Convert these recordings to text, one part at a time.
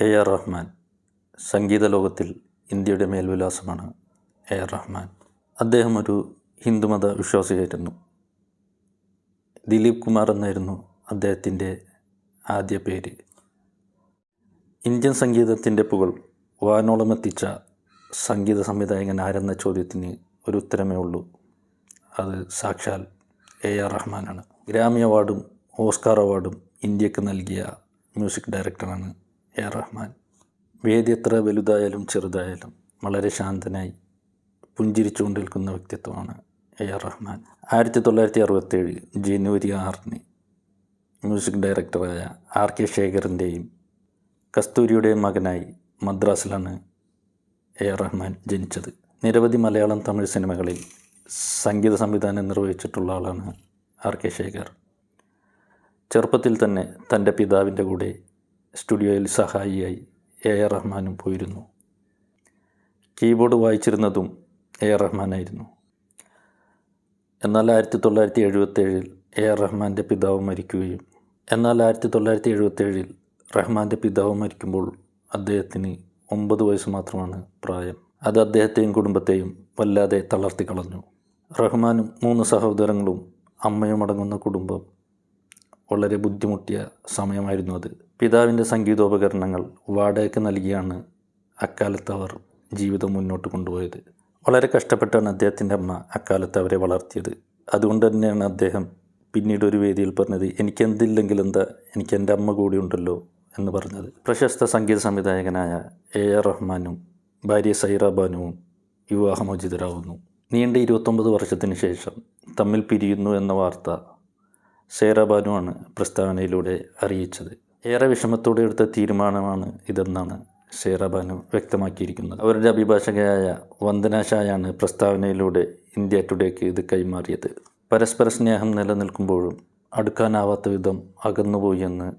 A R Rahman സംഗീത ലോകത്തിൽ ഇന്ത്യയുടെ മേൽവിലാസമാണ് A R Rahman. അദ്ദേഹം ഒരു ഹിന്ദുമത വിശ്വാസിയായിരുന്നു. ദിലീപ് കുമാർ എന്നായിരുന്നു അദ്ദേഹത്തിന്റെ ആദ്യ പേര്. ഇന്ത്യൻ സംഗീതത്തിന്റെ പുകൾ വാനോളമെത്തിച്ച സംഗീത സംവിധായകൻ ആരെന്ന ചോദ്യത്തിന് ഒരു ഉത്തരമേ ഉള്ളൂ. അത് സാക്ഷാൽ എ ആർ റഹ്മാനാണ്. ഗ്രാമി അവാർഡും ഓസ്കാർ അവാർഡും ഇന്ത്യയ്ക്ക് നൽകിയ മ്യൂസിക് ഡയറക്ടറാണ് എ റഹ്മാൻ. വേദി എത്ര വലുതായാലും ചെറുതായാലും വളരെ ശാന്തനായി പുഞ്ചിരിച്ചുകൊണ്ട് നിൽക്കുന്ന വ്യക്തിത്വമാണ് എ ആർ റഹ്മാൻ. ആയിരത്തി തൊള്ളായിരത്തി അറുപത്തേഴ് ജനുവരി ആറിന് മ്യൂസിക് ഡയറക്ടറായ ആർ കെ ശേഖറിന്റെയും കസ്തൂരിയുടെയും മകനായി മദ്രാസിലാണ് എ ആർ റഹ്മാൻ ജനിച്ചത്. നിരവധി മലയാളം തമിഴ് സിനിമകളിൽ സംഗീത സംവിധാനം നിർവഹിച്ചിട്ടുള്ള ആളാണ് ആർ കെ ശേഖർ. ചെറുപ്പത്തിൽ തന്നെ തന്റെ പിതാവിന്റെ കൂടെ സ്റ്റുഡിയോയിൽ സഹായിയായി എ ആർ റഹ്മാനും പോയിരുന്നു. കീബോർഡ് വായിച്ചിരുന്നതും എ ആർ റഹ്മാനായിരുന്നു. എന്നാൽ ആയിരത്തി തൊള്ളായിരത്തി എഴുപത്തേഴിൽ എ ആർ റഹ്മാന്റെ പിതാവ് മരിക്കുകയും എന്നാൽ ആയിരത്തി തൊള്ളായിരത്തി എഴുപത്തേഴിൽ റഹ്മാന്റെ പിതാവ് മരിക്കുമ്പോൾ അദ്ദേഹത്തിന് ഒമ്പത് വയസ്സ് മാത്രമാണ് പ്രായം. അത് അദ്ദേഹത്തെയും കുടുംബത്തെയും വല്ലാതെ തളർത്തി കളഞ്ഞു. റഹ്മാനും മൂന്ന് സഹോദരങ്ങളും അമ്മയും അടങ്ങുന്ന കുടുംബം വളരെ ബുദ്ധിമുട്ടിയ സമയമായിരുന്നു അത്. പിതാവിന്റെ സംഗീതോപകരണങ്ങൾ വാടകയ്ക്ക് നൽകിയാണ് അക്കാലത്ത് അവർ ജീവിതം മുന്നോട്ട് കൊണ്ടുപോയത്. വളരെ കഷ്ടപ്പെട്ടാണ് അദ്ദേഹത്തിന്റെ അമ്മ അക്കാലത്ത് അവരെ വളർത്തിയത്. അതുകൊണ്ട് തന്നെയാണ് അദ്ദേഹം പിന്നീട് ഒരു വേദിയിൽ പറഞ്ഞത് എനിക്കെന്തില്ലെങ്കിൽ എന്താ എനിക്ക് എന്റെ അമ്മ കൂടി ഉണ്ടല്ലോ എന്ന് പറഞ്ഞത്. പ്രശസ്ത സംഗീത സംവിധായകനായ എ. ആർ. റഹ്മാനും ഭാര്യ സൈറ ബാനുവും വിവാഹമോചിതരാകുന്നു നീണ്ട ഇരുപത്തൊമ്പത് വർഷത്തിന് ശേഷം തമ്മിൽ പിരിയുന്നു എന്ന വാർത്ത സൈറ ആണ് പ്രസ്താവനയിലൂടെ അറിയിച്ചത്. ഏറെ വിഷമത്തോടെ എടുത്ത തീരുമാനമാണ് ഇതെന്നാണ് ഷേറാബാനു വ്യക്തമാക്കിയിരിക്കുന്നത്. അവരുടെ അഭിഭാഷകയായ വന്ദന ഷായാണ് പ്രസ്താവനയിലൂടെ ഇന്ത്യ ടുഡേക്ക് ഇത് കൈമാറിയത്. പരസ്പര സ്നേഹം നിലനിൽക്കുമ്പോഴും അടുക്കാനാവാത്ത വിധം അകന്നുപോയി എന്ന്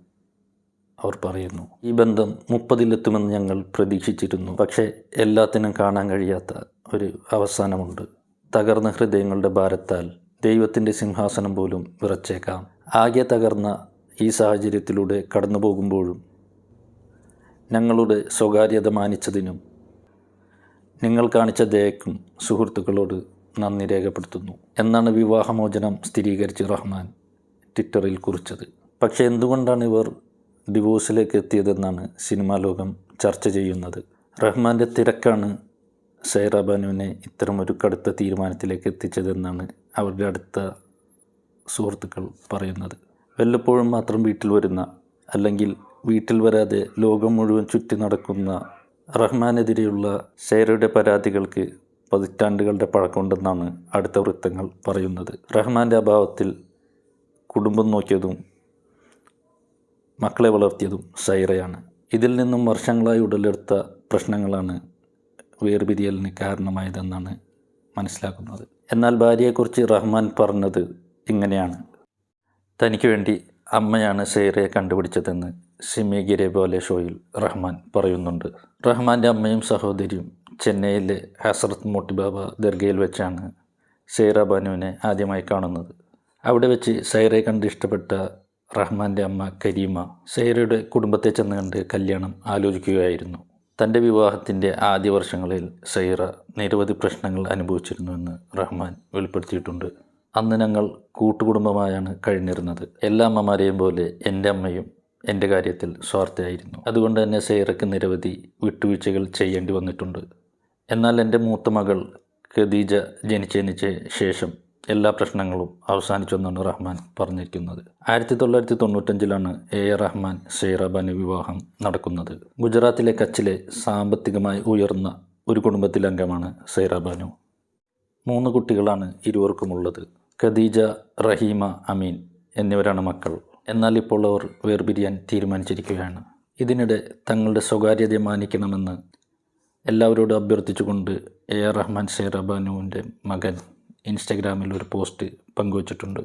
അവർ പറയുന്നു. ഈ ബന്ധം മുപ്പതിലെത്തുമെന്ന് ഞങ്ങൾ പ്രതീക്ഷിച്ചിരുന്നു. പക്ഷേ എല്ലാത്തിനും കാണാൻ കഴിയാത്ത ഒരു അവസാനമുണ്ട്. തകർന്ന ഹൃദയങ്ങളുടെ ഭാരത്താൽ ദൈവത്തിന്റെ സിംഹാസനം പോലും വിറച്ചേക്കാം. ആകെ തകർന്ന ഈ സാഹചര്യത്തിലൂടെ കടന്നു പോകുമ്പോഴും ഞങ്ങളുടെ സ്വകാര്യത മാനിച്ചതിനും നിങ്ങൾ കാണിച്ച ദയക്കും സുഹൃത്തുക്കളോട് നന്ദി രേഖപ്പെടുത്തുന്നു. എന്നാണ് വിവാഹമോചനം സ്ഥിരീകരിച്ച് റഹ്മാൻ ട്വിറ്ററിൽ കുറിച്ചത്. പക്ഷേ എന്തുകൊണ്ടാണ് ഇവർ ഡിവോഴ്സിലേക്ക് എത്തിയതെന്നാണ് സിനിമാ ലോകം ചർച്ച ചെയ്യുന്നത്. റഹ്മാന്റെ തിരക്കാണ് സൈറ ബാനുവിനെ ഇത്തരമൊരു കടുത്ത തീരുമാനത്തിലേക്ക് എത്തിച്ചതെന്നാണ് അവരുടെ അടുത്ത സുഹൃത്തുക്കൾ പറയുന്നത്. വല്ലപ്പോഴും മാത്രം വീട്ടിൽ വരുന്ന അല്ലെങ്കിൽ വീട്ടിൽ വരാതെ ലോകം മുഴുവൻ ചുറ്റി നടക്കുന്ന റഹ്മാനെതിരെയുള്ള ഷെയറുടെ പരാതികൾക്ക് പതിറ്റാണ്ടുകളുടെ പഴക്കമുണ്ടെന്നാണ് അടുത്ത വൃത്തങ്ങൾ പറയുന്നത്. റഹ്മാന്റെ അഭാവത്തിൽ കുടുംബം നോക്കിയതും മക്കളെ വളർത്തിയതും ഷൈറയാണ് ഇതിൽ നിന്നും വർഷങ്ങളായി ഉടലെടുത്ത പ്രശ്നങ്ങളാണ് വേർപിരിയലിന് കാരണമായതെന്നാണ് മനസ്സിലാക്കുന്നത്. എന്നാൽ ഭാര്യയെക്കുറിച്ച് റഹ്മാൻ പറഞ്ഞത് ഇങ്ങനെയാണ്. തനിക്ക് വേണ്ടി അമ്മയാണ് സെയ്റയെ കണ്ടുപിടിച്ചതെന്ന് സിമി ഗിരെ പോലെ ഷോയിൽ റഹ്മാൻ പറയുന്നുണ്ട്. റഹ്മാന്റെ അമ്മയും സഹോദരിയും ചെന്നൈയിലെ ഹസ്രത് മോട്ടിബാബ ദർഗയിൽ വെച്ചാണ് സൈറ ബാനുവിനെ ആദ്യമായി കാണുന്നത്. അവിടെ വെച്ച് സൈറയെ കണ്ട് ഇഷ്ടപ്പെട്ട റഹ്മാന്റെ അമ്മ കരീമ സൈറയുടെ കുടുംബത്തെ ചെന്ന് കണ്ട് കല്യാണം ആലോചിക്കുകയായിരുന്നു. തന്റെ വിവാഹത്തിന്റെ ആദ്യ വർഷങ്ങളിൽ സൈറ നിരവധി പ്രശ്നങ്ങൾ അനുഭവിച്ചിരുന്നുവെന്ന് റഹ്മാൻ വെളിപ്പെടുത്തിയിട്ടുണ്ട്. അന്ന് ഞങ്ങൾ കൂട്ടുകുടുംബമായാണ് കഴിഞ്ഞിരുന്നത്. എല്ലാ അമ്മമാരെയും പോലെ എന്റെ അമ്മയും എന്റെ കാര്യത്തിൽ സ്വാർത്ഥയായിരുന്നു. അതുകൊണ്ട് തന്നെ സൈറയ്ക്ക് നിരവധി വിട്ടുവീഴ്ചകൾ ചെയ്യേണ്ടി വന്നിട്ടുണ്ട്. എന്നാൽ എന്റെ മൂത്ത മകൾ ഖദീജ ജനിച്ചതിന് ശേഷം എല്ലാ പ്രശ്നങ്ങളും അവസാനിച്ചെന്നാണ് റഹ്മാൻ പറഞ്ഞിരിക്കുന്നത്. ആയിരത്തി തൊള്ളായിരത്തി തൊണ്ണൂറ്റഞ്ചിലാണ് എ എ റഹ്മാൻ ഷെയ്റബാന് വിവാഹം നടക്കുന്നത്. ഗുജറാത്തിലെ കച്ചിലെ സാമ്പത്തികമായി ഉയർന്ന ഒരു കുടുംബത്തിലെ അംഗമാണ് സൈറബാനു മൂന്ന് കുട്ടികളാണ് ഇരുവർക്കുമുള്ളത്. ഖദീജ റഹീമ അമീൻ എന്നിവരാണ് മക്കൾ. എന്നാൽ ഇപ്പോൾ അവർ വേർപിരിയാൻ തീരുമാനിച്ചിരിക്കുകയാണ്. ഇതിനിടെ തങ്ങളുടെ സ്വകാര്യത മാനിക്കണമെന്ന് എല്ലാവരോടും അഭ്യർത്ഥിച്ചുകൊണ്ട് എ ആർ റഹ്മാൻ ഷെയ്റബാനുവിന്റെ മകൻ ഇൻസ്റ്റഗ്രാമിൽ ഒരു പോസ്റ്റ് പങ്കുവച്ചിട്ടുണ്ട്.